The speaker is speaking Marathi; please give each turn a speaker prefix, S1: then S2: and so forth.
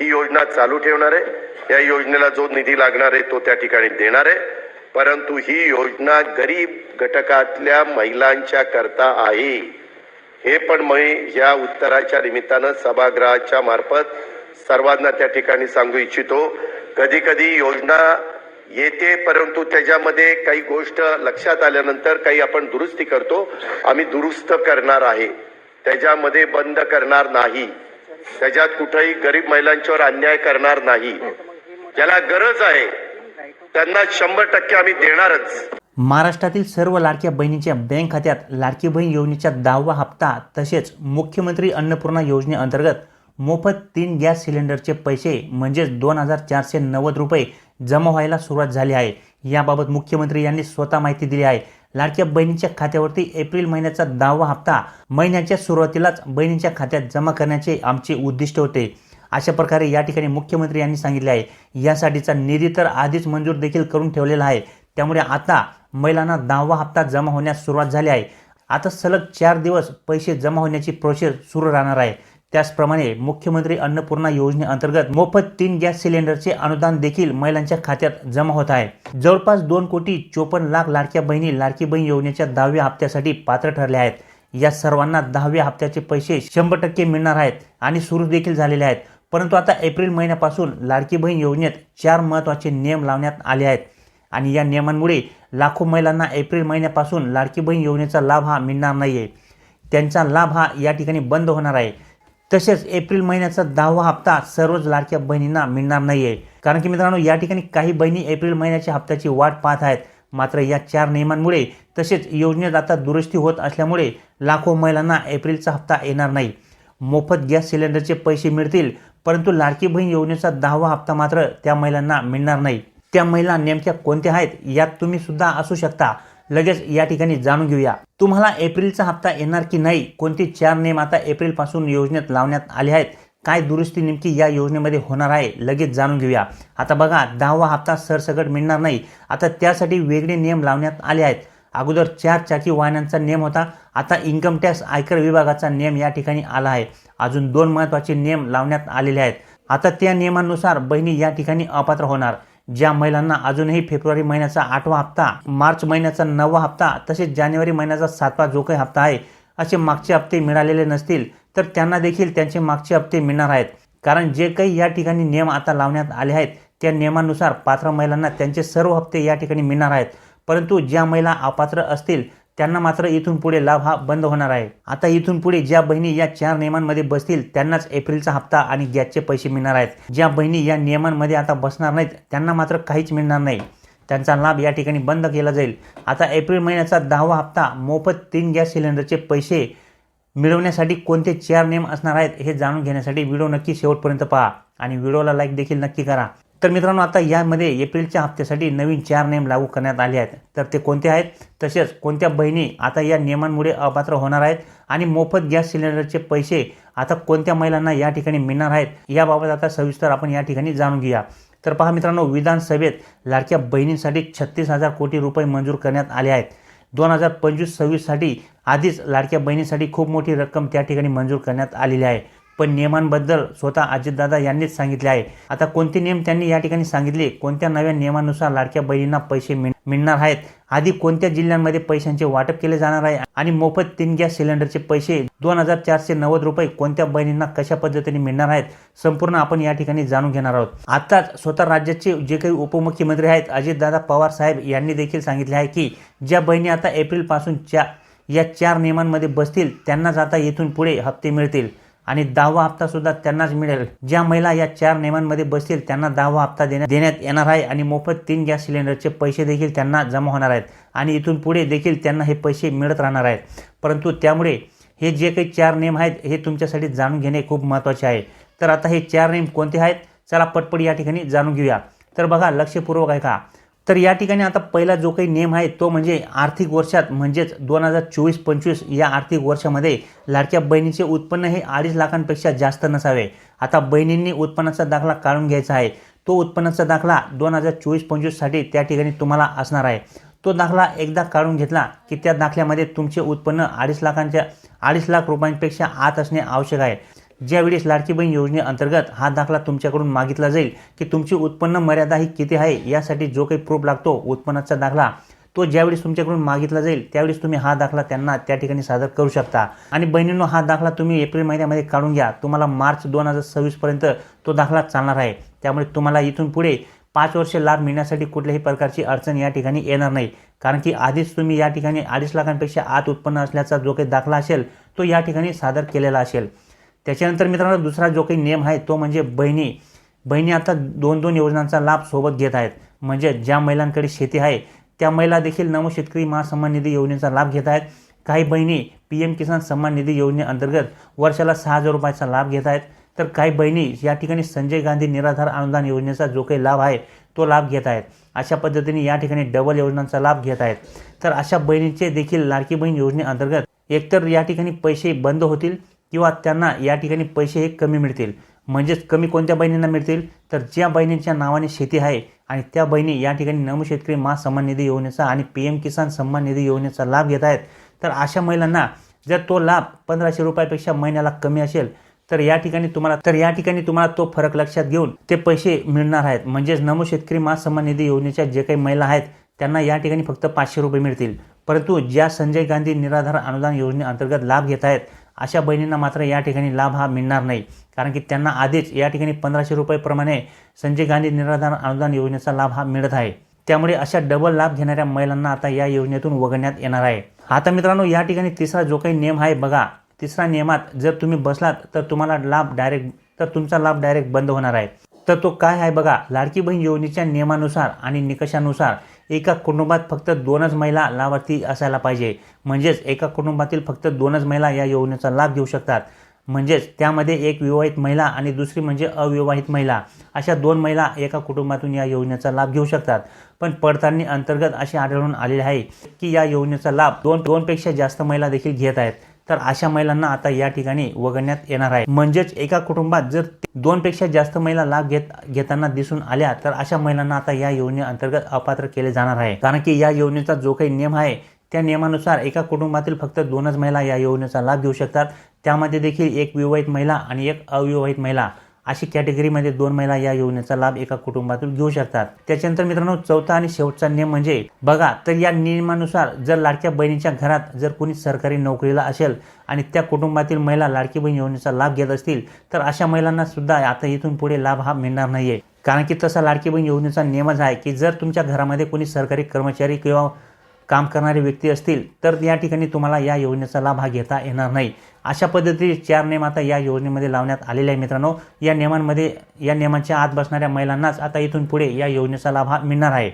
S1: ही योजना चालू ठेवणार आहे. या योजनेला जो निधी लागणार आहे तो त्या ठिकाणी देणार आहे. परंतु ही योजना गरीब घटकातल्या महिलांच्या करता आहे. हे पण मी या उत्तराच्या निमित्तानं सभागृहाच्या मार्फत सर्वांना त्या ठिकाणी सांगू इच्छितो. कधी कधी योजना येते परंतु त्याच्यामध्ये काही गोष्ट लक्षात आल्यानंतर काही आपण दुरुस्ती करतो. आम्ही दुरुस्त करणार आहे. त्याच्यामध्ये बंद करणार नाही. त्याच्यात कुठेही गरीब महिलांच्यावर अन्याय करणार नाही. ज्याला गरज आहे त्यांना शंभर टक्के आम्ही देणारच.
S2: महाराष्ट्रातील सर्व लाडक्या बहिणींच्या बँक खात्यात लाडकी बहीण योजनेचा दहावा हप्ता तसेच मुख्यमंत्री अन्नपूर्णा योजनेअंतर्गत मोफत तीन गॅस सिलेंडरचे पैसे म्हणजेच दोन हजार चारशे नव्वद रुपये जमा व्हायला सुरुवात झाली आहे. याबाबत मुख्यमंत्री यांनी स्वतः माहिती दिली आहे. लाडक्या बहिणीच्या खात्यावरती एप्रिल महिन्याचा दहावा हप्ता महिन्याच्या सुरुवातीलाच बहिणीच्या खात्यात जमा करण्याचे आमचे उद्दिष्ट होते. अशा प्रकारे या ठिकाणी मुख्यमंत्री यांनी सांगितले आहे. यासाठीचा निधी तर आधीच मंजूर देखील करून ठेवलेला आहे. त्यामुळे आता महिलांना दहावा हप्ता जमा होण्यास सुरुवात झाली आहे. आता सलग चार दिवस पैसे जमा होण्याची प्रोसेस सुरू राहणार आहे. त्याचप्रमाणे मुख्यमंत्री अन्नपूर्णा योजनेअंतर्गत मोफत तीन गॅस सिलेंडरचे अनुदान देखील महिलांच्या खात्यात जमा होत आहे. जवळपास दोन कोटी चोपन्न लाख लाडक्या बहिणी लाडकी बहीण योजनेच्या दहाव्या हप्त्यासाठी पात्र ठरल्या आहेत. या सर्वांना दहाव्या हप्त्याचे पैसे शंभर टक्के मिळणार आहेत आणि सुरू देखील झालेले आहेत. परंतु आता एप्रिल महिन्यापासून लाडकी बहीण योजनेत चार महत्त्वाचे नियम लावण्यात आले आहेत. आणि या नियमांमुळे लाखो महिलांना एप्रिल महिन्यापासून लाडकी बहीण योजनेचा लाभ हा मिळणार नाही आहे त्यांचा लाभ हा या ठिकाणी बंद होणार आहे. तसेच एप्रिल महिन्याचा दहावा हप्ता सर्वच लाडक्या बहिणींना मिळणार नाही आहे कारण की मित्रांनो या ठिकाणी काही बहिणी एप्रिल महिन्याच्या हप्त्याची वाट पाहत आहेत. मात्र या चार नियमांमुळे तसेच योजनेत आता दुरुस्ती होत असल्यामुळे लाखो महिलांना एप्रिलचा हप्ता येणार नाही. मोफत गॅस सिलेंडरचे पैसे मिळतील परंतु लाडकी बहीण योजनेचा दहावा हप्ता मात्र त्या महिलांना मिळणार नाही. त्या महिला नेमक्या कोणत्या आहेत यात तुम्ही सुद्धा असू शकता. लगेच या ठिकाणी जाणून घेऊया. तुम्हाला एप्रिलचा हप्ता येणार की नाही कोणते चार नियम आता एप्रिलपासून योजनेत लावण्यात आले आहेत काय दुरुस्ती नेमकी या योजनेमध्ये होणार आहे लगेच जाणून घेऊया. आता बघा दहावा हप्ता सरसकट मिळणार नाही. आता त्यासाठी वेगळे नियम लावण्यात आले आहेत. अगोदर चार चाकी वाहनांचा नियम होता आता इन्कम टॅक्स आयकर विभागाचा नियम या ठिकाणी आला आहे. अजून दोन महत्त्वाचे नियम लावण्यात आलेले आहेत. आता त्या नियमानुसार बहिणी या ठिकाणी अपात्र होणार. ज्या महिलांना अजूनही फेब्रुवारी महिन्याचा आठवा हप्ता मार्च महिन्याचा नववा हप्ता तसेच जानेवारी महिन्याचा सातवा जो काही हप्ता आहे असे मागचे हप्ते मिळालेले नसतील तर त्यांना देखील त्यांचे मागचे हप्ते मिळणार आहेत. कारण जे काही या ठिकाणी नियम आता लावण्यात आले आहेत त्या नियमानुसार पात्र महिलांना त्यांचे सर्व हप्ते या ठिकाणी मिळणार आहेत. परंतु ज्या महिला अपात्र असतील त्यांना मात्र इथून पुढे लाभ हा बंद होणार आहे. आता इथून पुढे ज्या बहिणी या चार नियमांमध्ये बसतील त्यांनाच एप्रिलचा हप्ता आणि गॅसचे पैसे मिळणार आहेत. ज्या बहिणी या नियमांमध्ये आता बसणार नाहीत त्यांना मात्र काहीच मिळणार नाही. त्यांचा लाभ या ठिकाणी बंद केला जाईल. आता एप्रिल महिन्याचा दहावा हप्ता मोफत तीन गॅस सिलेंडरचे पैसे मिळवण्यासाठी कोणते चार नियम असणार आहेत हे जाणून घेण्यासाठी व्हिडिओ नक्की शेवटपर्यंत पहा. आणि व्हिडिओला लाईक देखील नक्की करा. तर मित्रांनो आता यामध्ये एप्रिलच्या हप्त्यासाठी नवीन चार नियम लागू करण्यात आले आहेत. तर ते कोणते आहेत? तसेच कोणत्या बहिणी आता या नियमांमुळे अपात्र होणार आहेत? आणि मोफत गॅस सिलेंडरचे पैसे आता कोणत्या महिलांना या ठिकाणी मिळणार आहेत? याबाबत आता सविस्तर आपण या ठिकाणी जाणून घेऊया. तर पहा मित्रांनो विधानसभेत लाडक्या बहिणींसाठी छत्तीस हजार कोटी रुपये मंजूर करण्यात आले आहेत. दोन हजार पंचवीस सव्वीससाठी आधीच लाडक्या बहिणीसाठी खूप मोठी रक्कम त्या ठिकाणी मंजूर करण्यात आलेली आहे. पण नियमांबद्दल स्वतः अजितदादा यांनीच सांगितले आहे. आता कोणते नियम त्यांनी या ठिकाणी सांगितले? कोणत्या नव्या नियमानुसार लाडक्या बहिणींना पैसे मिळ- मिळणार आहेत? आधी कोणत्या जिल्ह्यांमध्ये पैशांचे वाटप केले जाणार आहे? आणि मोफत तीन गॅस सिलेंडरचे पैसे दोन हजार चारशे नव्वद रुपये कोणत्या बहिणींना कशा पद्धतीने मिळणार आहेत? संपूर्ण आपण या ठिकाणी जाणून घेणार आहोत. आताच स्वतः राज्याचे जे काही उपमुख्यमंत्री आहेत अजितदादा पवार साहेब यांनी देखील सांगितले आहे की ज्या बहिणी आता एप्रिलपासून च्या या चार नियमांमध्ये बसतील त्यांनाच आता येथून पुढे हप्ते मिळतील. आणि दहावा हप्ता सुद्धा त्यांनाच मिळेल. ज्या महिला या चार नियमांमध्ये बसतील त्यांना दहावा हप्ता देण्यात देण्यात येणार आहे आणि मोफत तीन गॅस सिलेंडरचे पैसे देखील त्यांना जमा होणार आहेत. आणि इथून पुढे देखील त्यांना हे पैसे मिळत राहणार आहेत. परंतु त्यामुळे हे जे काही चार नियम आहेत हे तुमच्यासाठी जाणून घेणे खूप महत्त्वाचे आहे. तर आता हे चार नियम कोणते आहेत? चला पटपट या ठिकाणी जाणून घेऊया. तर बघा लक्षपूर्वक आहे का तर या ठिकाणी आता पहिला जो काही नियम आहे तो म्हणजे आर्थिक वर्षात म्हणजेच दोन हजार चोवीस पंचवीस या आर्थिक वर्षामध्ये लाडक्या बहिणीचे उत्पन्न हे अडीच लाखांपेक्षा जास्त नसावे. आता बहिणींनी उत्पन्नाचा दाखला काढून घ्यायचा आहे. तो उत्पन्नाचा दाखला दोन हजार चोवीस पंचवीससाठी त्या ठिकाणी तुम्हाला असणार आहे. तो दाखला एकदा काढून घेतला की त्या दाखल्यामध्ये तुमचे उत्पन्न अडीच लाखांच्या अडीच लाख रुपयांपेक्षा आत असणे आवश्यक आहे. ज्यावेळेस लाडकी बहीण योजनेअंतर्गत हा दाखला तुमच्याकडून मागितला जाईल की तुमची उत्पन्न मर्यादा ही किती आहे यासाठी जो काही प्रूफ लागतो उत्पन्नाचा दाखला तो ज्यावेळेस तुमच्याकडून मागितला जाईल त्यावेळेस तुम्ही हा दाखला त्यांना त्या ठिकाणी सादर करू शकता. आणि बहिणींनो हा दाखला तुम्ही एप्रिल महिन्यामध्ये काढून घ्या. तुम्हाला मार्च दोन हजार सव्वीसपर्यंत तो दाखला चालणार आहे. त्यामुळे तुम्हाला इथून पुढे पाच वर्षे लाभ मिळण्यासाठी कुठल्याही प्रकारची अडचण या ठिकाणी येणार नाही. कारण की आधीच तुम्ही या ठिकाणी अडीच लाखांपेक्षा आत उत्पन्न असल्याचा जो काही दाखला असेल तो या ठिकाणी सादर केलेला असेल. त्याच्यानंतर मित्रांनो दुसरा जो काही नियम आहे तो म्हणजे बहिणी. बहिणी आता दोन दोन योजनांचा लाभ सोबत घेत आहेत. म्हणजे ज्या महिलांकडे शेती आहे त्या महिला देखील नव शेतकरी महासन्मान निधी योजनेचा लाभ घेत आहेत. काही बहिणी पी एम किसान सन्मान निधी योजनेअंतर्गत वर्षाला सहा हजार रुपयाचा लाभ घेत आहेत. तर काही बहिणी या ठिकाणी संजय गांधी निराधार अनुदान योजनेचा जो काही लाभ आहे तो लाभ घेत आहेत. अशा पद्धतीने या ठिकाणी डबल योजनांचा लाभ घेत आहेत. तर अशा बहिणीचे देखील लाडकी बहीण योजनेअंतर्गत एकतर या ठिकाणी पैसे बंद होतील किंवा त्यांना या ठिकाणी पैसे हे कमी मिळतील. म्हणजेच कमी कोणत्या बहिणींना मिळतील? तर ज्या बहिणींच्या नावाने शेती आहे आणि त्या बहिणी या ठिकाणी नम शेतकरी महा सन्मान निधी योजनेचा आणि पी एम किसान सन्मान निधी योजनेचा लाभ घेत आहेत. तर अशा महिलांना जर तो लाभ पंधराशे रुपयापेक्षा महिन्याला कमी असेल तर या ठिकाणी तुम्हाला तर या ठिकाणी तुम्हाला तो फरक लक्षात घेऊन ते पैसे मिळणार आहेत. म्हणजेच नमो शेतकरी महासन्मान निधी योजनेच्या जे काही महिला आहेत त्यांना या ठिकाणी फक्त पाचशे रुपये मिळतील. परंतु ज्या संजय गांधी निराधार अनुदान योजनेअंतर्गत लाभ घेत आहेत अशा बहिणींना मात्र या ठिकाणी लाभ हा मिळणार नाही. कारण की त्यांना आधीच या ठिकाणी पंधराशे रुपयेप्रमाणे संजय गांधी निराधार अनुदान योजनेचा लाभ हा मिळत आहे. त्यामुळे अशा डबल लाभ घेणाऱ्या महिलांना आता या योजनेतून वगळण्यात येणार आहे. आता मित्रांनो या ठिकाणी तिसरा जो काही नियम आहे बघा. तिसरा नियमात जर तुम्ही बसलात तर तुम्हाला लाभ डायरेक्ट तर तुमचा लाभ डायरेक्ट बंद होणार आहे. तर तो काय आहे बघा लाडकी बहीण योजनेच्या नियमानुसार आणि निकषानुसार एका कुटुंबात फक्त दोनच महिला लाभार्थी असायला पाहिजे. म्हणजेच एका कुटुंबातील फक्त दोनच महिला या योजनेचा लाभ घेऊ शकतात. म्हणजेच त्यामध्ये एक विवाहित महिला आणि दुसरी म्हणजे अविवाहित महिला. अशा दोन महिला एका कुटुंबातून या योजनेचा लाभ घेऊ शकतात. पण पडताळणी अंतर्गत असे आढळून आलेले आहे की या योजनेचा लाभ दोन दोनपेक्षा जास्त महिला देखील घेत आहेत. तर अशा महिलांना आता या ठिकाणी वगळण्यात येणार आहे. म्हणजेच एका कुटुंबात जर दोनपेक्षा जास्त महिला लाभ घेत घेताना दिसून आल्या तर अशा महिलांना आता या योजनेअंतर्गत अपात्र केले जाणार आहे. कारण की या योजनेचा जो काही नियम आहे त्या नियमानुसार एका कुटुंबातील फक्त दोनच महिला या योजनेचा लाभ घेऊ शकतात. त्यामध्ये देखील एक विवाहित महिला आणि एक अविवाहित महिला. अशी कॅटेगरीमध्ये दोन महिला या योजनेचा लाभ एका कुटुंबातून घेऊ शकतात. त्याच्यानंतर मित्रांनो चौथा आणि शेवटचा नियम म्हणजे बघा तर या नियमानुसार जर लाडक्या बहिणीच्या घरात जर कोणी सरकारी नोकरीला असेल आणि त्या कुटुंबातील महिला लाडकी बहीण योजनेचा लाभ घेत असतील तर अशा महिलांना सुद्धा आता इथून पुढे लाभ हा मिळणार नाहीये. कारण की तसा लाडकी बहीण योजनेचा नियमच आहे की जर तुमच्या घरामध्ये कोणी सरकारी कर्मचारी किंवा काम करणारे व्यक्ती असतील तर या ठिकाणी तुम्हाला या योजनेचा लाभ हा घेता येणार नाही. अशा पद्धतीचे चार नियम आता या योजनेमध्ये लावण्यात आलेले आहे मित्रांनो. या नियमांमध्ये या नियमांच्या आत बसणाऱ्या महिलांनाच आता इथून पुढे या योजनेचा लाभ हा मिळणार आहे.